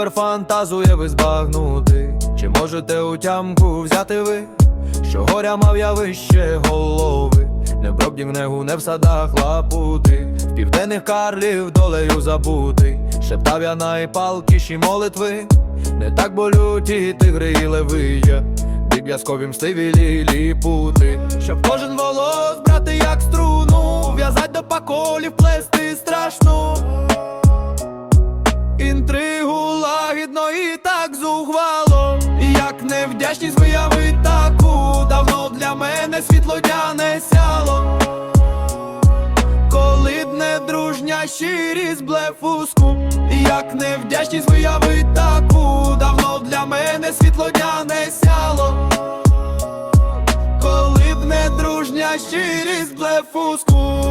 фантазує ви збагнути, чи можете у тямку взяти ви, що горя мав я вище голови, не в Бродінгнегу, не в садах лапути, в південних карлів долею забутий, шептав я найпалкіші молитви, не так болюті тигри і левия, бік в'язкові мстиві лілі пути, щоб кожен волос брати як струну, в'язать до паколів плести і так зухвало Як невдячність виявить таку. Давно для мене світло дня не сяло. Коли б не дружня щирість блефуску Як невдячність виявить таку. Давно для мене світло дня не сяло. Коли б не дружня щирість блефуску